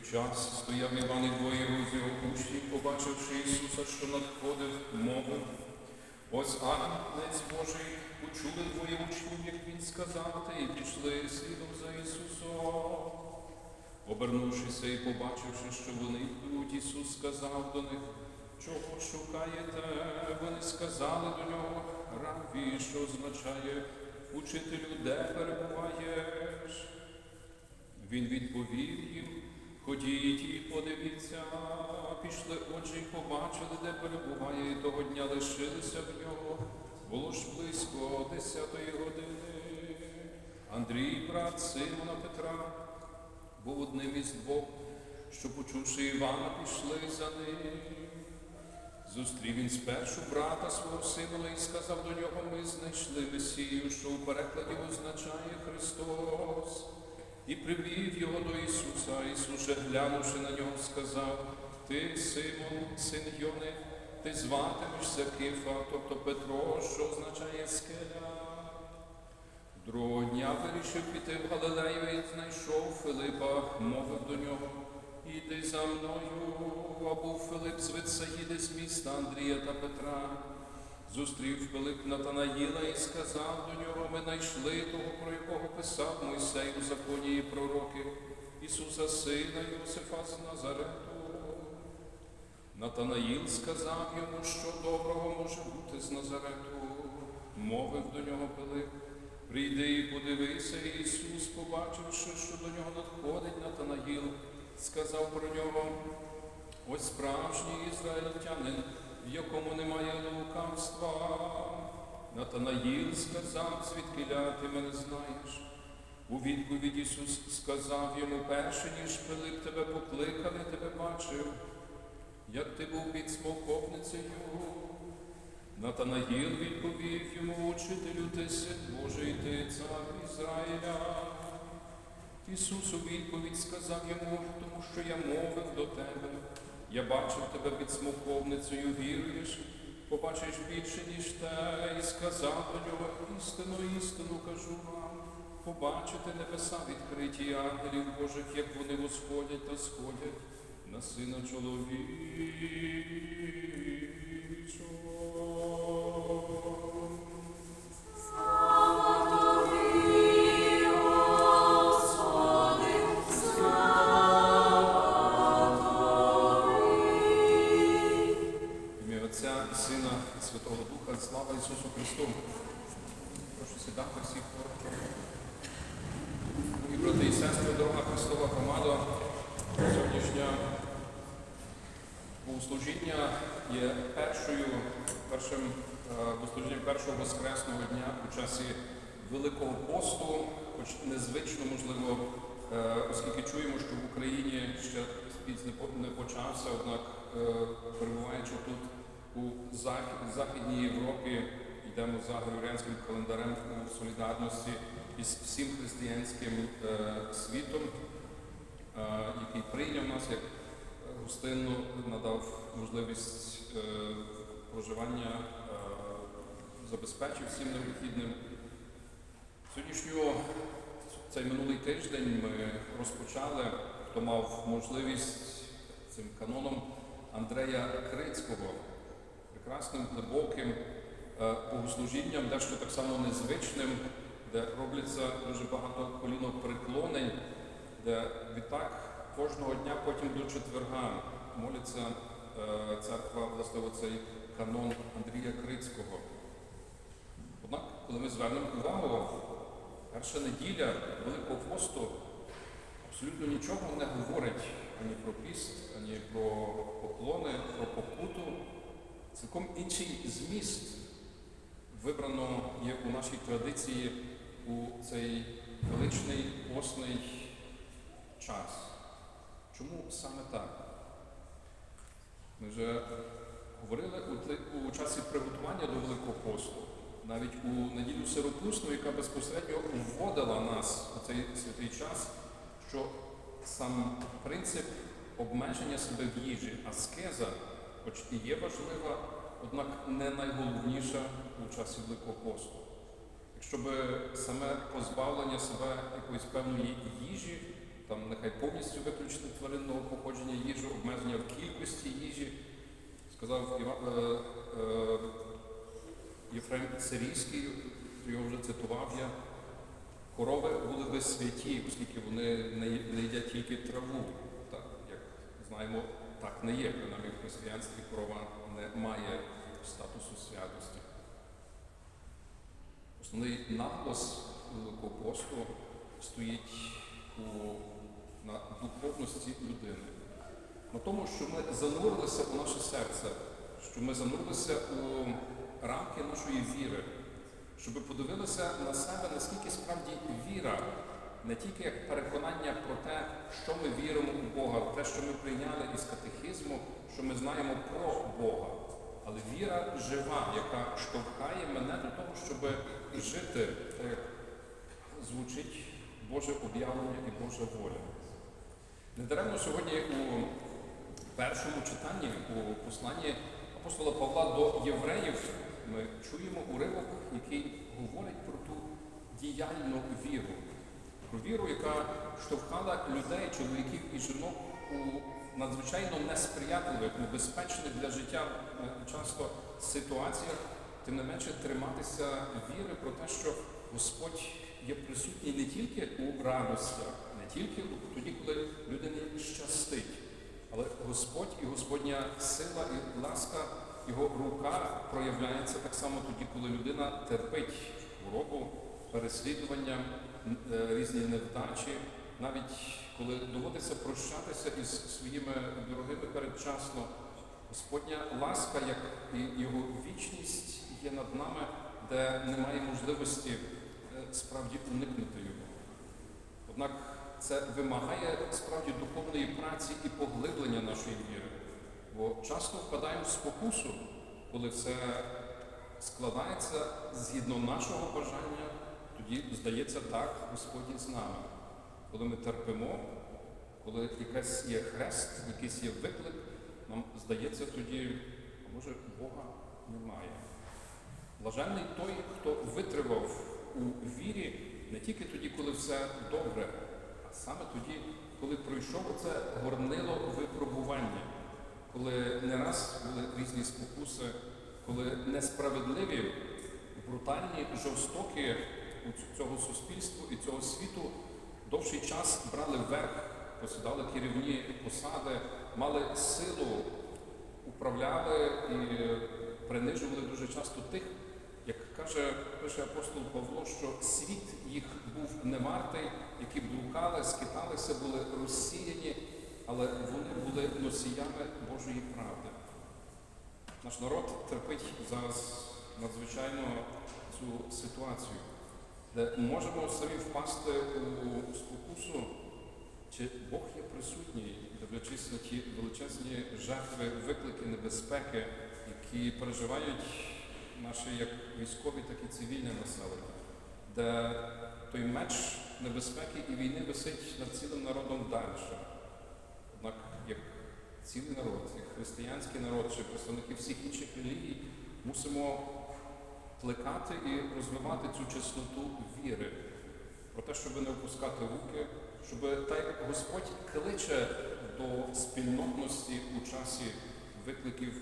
той час стояв Іван і двоє його учнів, побачивши Ісуса, що надходив, мовив. Ось агнець Божий, почули двоє учнів, як він сказав, та й пішли слідом за Ісусом. Обернувшися і побачивши, що вони йдуть, Ісус сказав до них, чого шукаєте? Вони сказали до нього, рабі, що означає учителю, де перебуваєш? Він відповів їм, ходіть і подивіться, пішли отже і побачили, де перебуває, і того дня лишилися в нього. Було ж близько десятої години. Андрій, брат Симона Петра, був одним із двох, що, почувши Івана, пішли за ним. Зустрів він спершу брата свого Симона і сказав до нього, ми знайшли Месію, що у перекладі означає Христос. І привів його до Ісуса. Ісус, же, глянувши на нього, сказав, Ти, Симон, син Йони, ти зватимешся Кифа, тобто Петро, що означає скеля. Другого дня вирішив піти в Галилею і знайшов Филипа, мовив до нього, іди за мною, а був Филип з Витсаїди з міста Андрія та Петра. Зустрів Филип Натанаїла і сказав до нього, ми знайшли того, про писав Мойсей у законі і пророки, Ісуса Сина Йосифа з Назарету. Натанаїл сказав йому, що доброго може бути з Назарету. Мовив до нього Пилип, прийди і подивися, І Ісус, побачивши, що до нього надходить Натанаїл, сказав про нього, ось справжній ізраїльтянин, в якому немає лукавства. Натанаїл сказав, звідкиля ти мене знаєш. У відповідь Ісус сказав йому, перше, ніж Пилип тебе покликали, тебе бачив, як ти був під смоковницею. Натанаїл відповів йому, учителю, ти син Божий, ти цар Ізраїля. Ісус у відповідь сказав йому, тому що я мовив до тебе. Я бачив тебе під смоковницею, віруєш, побачиш більше, ніж те, і сказав до нього, істину, істину кажу вам, побачите небеса відкриті ангелів Божих, як вони восходять та сходять на сина чоловічого. Христова громада, сьогоднішня богослужіння є першою, першим е, богослужінням першого воскресного дня у часі Великого посту, хоч незвично, можливо, е, оскільки чуємо, що в Україні ще не почався, однак е, перебуваючи тут у Західній Європі, йдемо за григоріанським календарем у солідарності із всім християнським світом, який прийняв нас як гостинно надав можливість е, проживання, е, забезпечив всім необхідним. Сьогоднішню цей минулий тиждень ми розпочали, хто мав можливість цим каноном Андрея Крицького, прекрасним, глибоким е, богослужінням, дещо так само незвичним, де робляться дуже багато коліноприклонень, відтак кожного дня потім до четверга моляться е, церква, власне, цей канон Андрія Крицького. Однак, коли ми звернемо увагу, перша неділя Великого посту абсолютно нічого не говорить ані про піст, ані про поклони, про покуту. Цілком інший зміст вибрано є у нашій традиції у цей величний постний час. Чому саме так? Ми вже говорили у, часі приготування до Великого посту, навіть у неділю Сиропусну, яка безпосередньо вводила нас у цей святий час, що сам принцип обмеження себе в їжі, аскеза, хоч і є важлива, однак не найголовніша у часі Великого посту. Якщо би саме позбавлення себе якоїсь певної їжі там нехай повністю виключити тваринного походження їжу, обмеження в кількості їжі. Сказав е, е, Єфрем Сирійський, його вже цитував я. Корови були би святі, оскільки вони не їдять тільки траву. Так, як знаємо, так не є. Принаймні в християнстві корова не має статусу святості. Основний наголос Великого посту стоїть у, на духовності людини. На тому, що ми занурилися у наше серце, що ми занурилися у рамки нашої віри, щоб подивилися на себе, наскільки справді віра не тільки як переконання про те, що ми віримо у Бога, те, що ми прийняли із катехизму, що ми знаємо про Бога, але віра жива, яка штовхає мене до того, щоб жити, так як звучить Боже об'явлення і Божа воля. Недаремно сьогодні у першому читанні у посланні апостола Павла до євреїв ми чуємо уривок, який говорить про ту діяльну віру, про віру, яка штовхала людей, чоловіків і жінок у надзвичайно несприятливих, небезпечних для життя е, часто ситуаціях, тим не менше триматися віри про те, що Господь є присутній не тільки у радостях, тільки тоді, коли людині щастить, але Господь і Господня сила і ласка, його рука проявляється так само тоді, коли людина терпить хворобу, переслідування, е, різні невдачі, навіть коли доводиться прощатися із своїми дорогими передчасно. Господня ласка, як і його вічність є над нами, де немає можливості е, справді уникнути його. Однак це вимагає справді духовної праці і поглиблення нашої віри. Бо часто впадаємо в спокусу, коли все складається згідно нашого бажання, тоді здається так, Господь з нами. Коли ми терпимо, коли якась є хрест, якийсь є виклик, нам здається тоді, а може Бога немає. Блаженний той, хто витривав у вірі не тільки тоді, коли все добре, саме тоді, коли пройшов оце горнило випробування, коли не раз були різні спокуси, коли несправедливі, брутальні, жорстокі цього суспільства і цього світу довший час брали верх, посідали керівні посади, мали силу, управляли і принижували дуже часто тих, як каже пише апостол Павло, що світ їх був не вартий, які блукали, скиталися, були розсіяні, але вони були носіями Божої правди. Наш народ терпить зараз надзвичайно цю ситуацію, де можемо самі впасти у спокусу, чи Бог є присутній, дивлячись на ті величезні жертви, виклики, небезпеки, які переживають наші як військові, так і цивільне населення, де той меч небезпеки і війни висить над цілим народом далі. Однак, як цілий народ, як християнський народ чи представники всіх інших релігій, мусимо плекати і розвивати цю чесноту віри, про те, щоб не опускати руки, щоб так як Господь кличе до спільнотності у часі викликів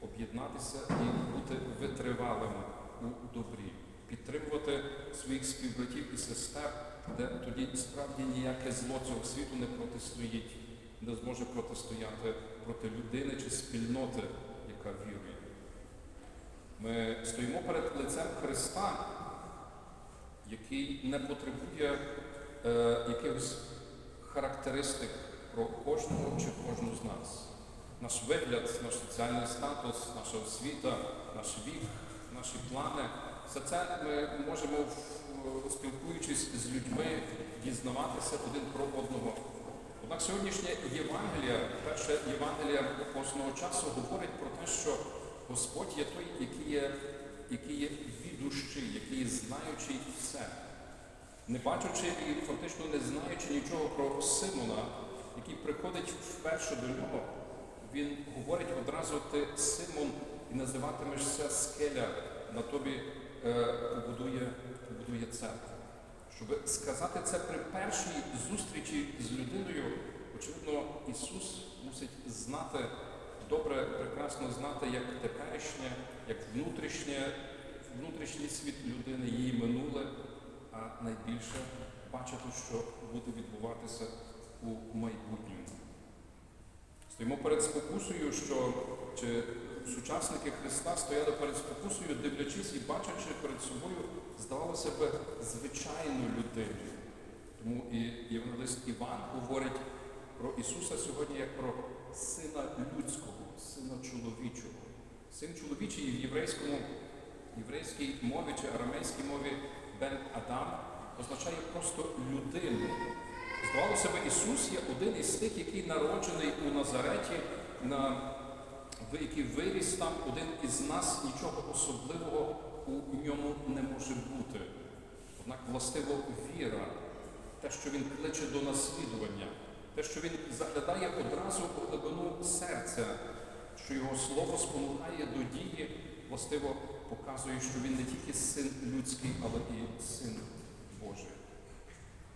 об'єднатися і бути витривалими у добрі, підтримувати своїх співбратів і сестер, де тоді справді ніяке зло цього світу не протистоїть, не зможе протистояти проти людини чи спільноти, яка вірує. Ми стоїмо перед лицем Христа, який не потребує е, якихось характеристик про кожного чи кожну з нас. Наш вигляд, наш соціальний статус, наша освіта, наш вік, наші плани все це ми можемо, спілкуючись з людьми, дізнаватися один про одного. Однак сьогоднішнє Євангелія, перше Євангелія апостольного часу говорить про те, що Господь є той, який є, який є відущий, який є знаючий все. Не бачачи і фактично не знаючи нічого про Симона, який приходить вперше до нього, він говорить одразу ти Симон і називатимешся скеля, на тобі е, побудує, побудує церкву. Щоб сказати це при першій зустрічі з людиною, очевидно, Ісус мусить знати, добре, прекрасно знати, як теперішнє, як внутрішнє, внутрішній світ людини, її минуле, а найбільше бачити, що буде відбуватися у майбутньому. Стоїмо перед спокусою, що чи сучасники Христа стояли перед спокусою, дивлячись і бачачи перед собою, здавалося би, звичайну людину. Тому і євангелист Іван говорить про Ісуса сьогодні як про сина людського, сина чоловічого. Син чоловічий в єврейському, єврейській мові чи арамейській мові Бен Адам означає просто людину. Би, Ісус є один із тих, який народжений у Назареті, на, який виріс там, один із нас, нічого особливого у ньому не може бути. Однак властиво віра, те, що він кличе до наслідування, те, що він заглядає одразу у глибину серця, що його слово спонукає до дії, властиво показує, що він не тільки син людський, але і син Божий.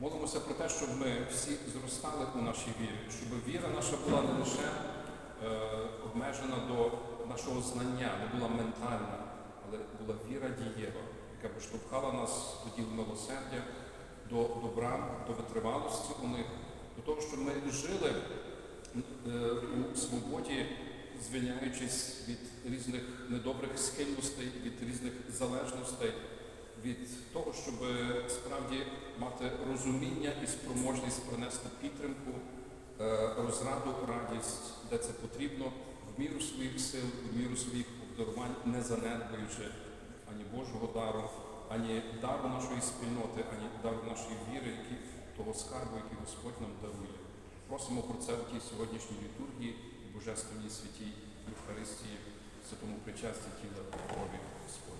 Молимося про те, щоб ми всі зростали у нашій вірі, щоб віра наша була не лише е, обмежена до нашого знання, не була ментальна, але була віра дієва, яка б штовхала нас до діл милосердя, до добра, до витривалості у них, до того, щоб ми жили е, у свободі, звільняючись від різних недобрих схильностей, від різних залежностей, від того, щоб справді мати розуміння і спроможність принести підтримку, е, розраду, радість, де це потрібно, в міру своїх сил, в міру своїх обдарувань, не занедбуючи ані Божого дару, ані дару нашої спільноти, ані дару нашої віри, які, того скарбу, який Господь нам дарує. Просимо про це у тій сьогоднішній літургії і Божественній святій Євхаристії, святому причасті тіла крові Господня